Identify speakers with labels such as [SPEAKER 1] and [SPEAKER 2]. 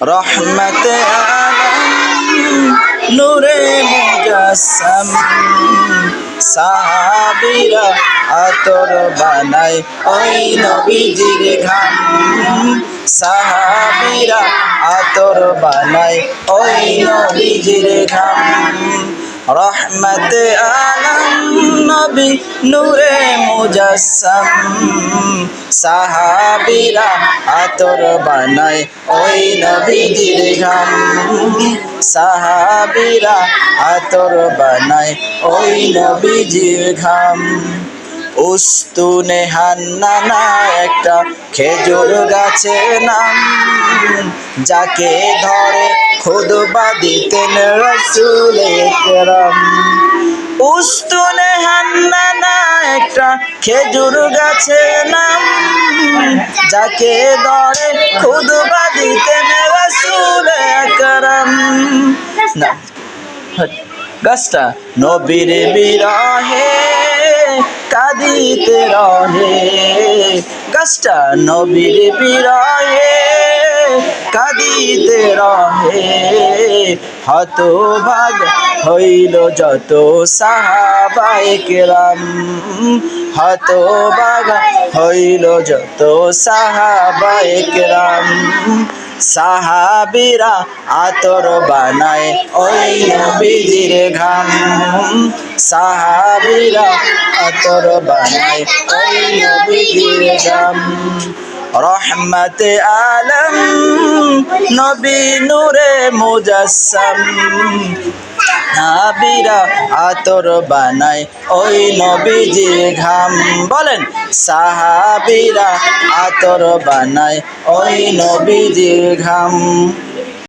[SPEAKER 1] রহমতে নূরে মুজাসম সাহাবীরা আতর বানাই ওই নবীজির ঘাম, সাহাবীরা আতর বানাই ওই নবীজির ঘাম রহমতে আলম নবী নূরে মুজাসম সাহাবিরা আতর বানায় ওই নবীজির ঘাম। সাহাবিরা আতর বানায় ওই নবীজির ঘাম। উস্তুনে হান্নানা একটা খেজুর গাছের নাম। যাকে ধরে খুদবা দিতেন রসুল কেরাম উস্তুনে হান্নানা একটা খেজুর গাছের নাম। যাকে ধরে খুদবা দিতেন রসুল কেরাম না গাছটা নবীর বিরহে কাঁদিতে রহে গাছটা নবীর বিরহে, কাঁদিতে রহে। হতভাগ হইল যত সাহাবায়ে কেরাম হতভাগ হইল যত সাহাবায়ে কেরাম সাহাবিরা আতর বানায় ওই নবীজির ঘাম। সাহাবিরা আতর বানায়, ওই নবীজির ঘাম রহমতে আলম, নবী নূরে মুজাসসাম নাবিরা আতর বানায়, ওই নবীজির ঘাম। বলেন, সাহাবিরা আতর বানায়, ওই নবীজির ঘাম।